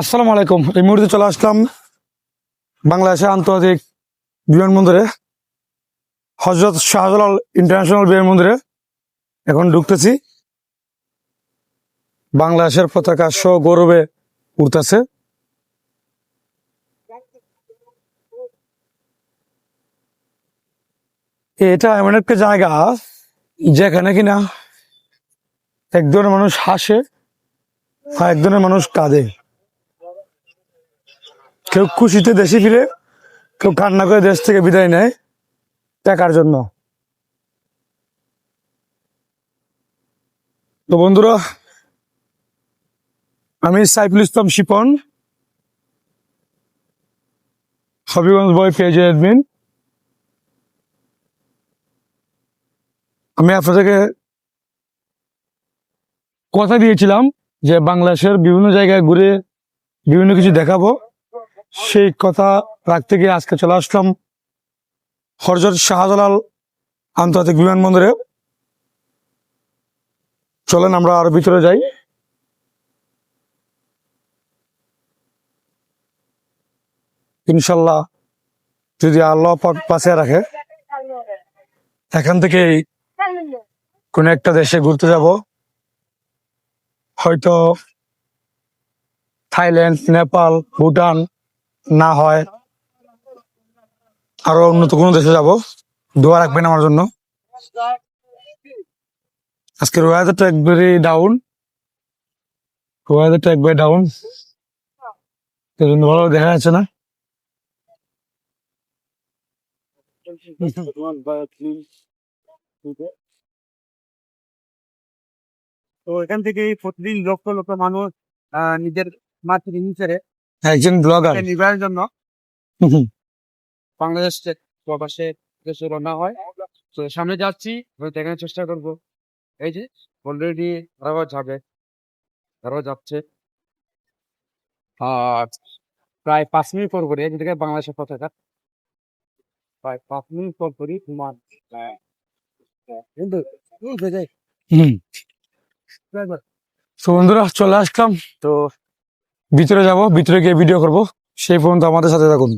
আসসালামু আলাইকুম। এই মুহূর্তে চলে আসলাম বাংলাদেশের আন্তর্জাতিক বিমানবন্দরে হজরত শাহজালাল ইন্টারন্যাশনাল বিমানবন্দরে এখন ঢুকতেছি। বাংলাদেশের পতাকা সহ গৌরবে উঠতেছে। এটা এমন একটা জায়গা যেখানে কিনা একজনের মানুষ হাসে আর একজনের মানুষ কাঁদে। কেউ খুশিতে দেশে ফিরে, কেউ কান্না করে দেশ থেকে বিদায় নেয় টাকার জন্য। তো বন্ধুরা, আমি সাইফুল ইসলাম শিপন, হবিগঞ্জ বয় পেজের অ্যাডমিন। আমি আপনাদেরকে কথা দিয়েছিলাম যে বাংলাদেশের বিভিন্ন জায়গায় ঘুরে বিভিন্ন কিছু দেখাবো। সেই কথা রাখতে গিয়ে আজকে চলে আসলাম হরজত শাহজালাল আন্তর্জাতিক বিমানবন্দরে। চলেন আমরা আরও ভিতরে যাই। ইনশাল্লাহ যদি আল্লাহ পাশে রাখে, এখান থেকে কোন একটা দেশে ঘুরতে যাব। হয়তো থাইল্যান্ড, নেপাল, ভুটান না হয়, আরও উন্নত কোনো দেশে যাব। দোয়া রাখবেন আমার জন্য। আজকের ওয়েদারটা একবারে ডাউন ওয়েদারটা একবারে ডাউন ভালো দেখা যাচ্ছে না। তো এখান থেকে প্রতিদিন লক্ষ লক্ষ মানুষ নিজের মাতৃ হিসেবে একজন ব্লগার। নির্বাহের জন্য বাংলাদেশ প্রবাসে দেশে রওনা হয় তো সামনে যাচ্ছি দেখানোর চেষ্টা করব। এই যে অলরেডি তারাও যাবে তারাও যাচ্ছে। আর প্রায় পাঁচ মিনিট পর পরে যেটাকে বাংলাদেশের পতাকা প্রায় পাঁচ মিনিট পর আহ, কিন্তু উঠে যায় তো বন্ধুরা চলে আসলাম। তো ভিতরে যাব ভিতরে গিয়ে ভিডিও করব। সেই পর্যন্ত আমাদের সাথে থাকুন।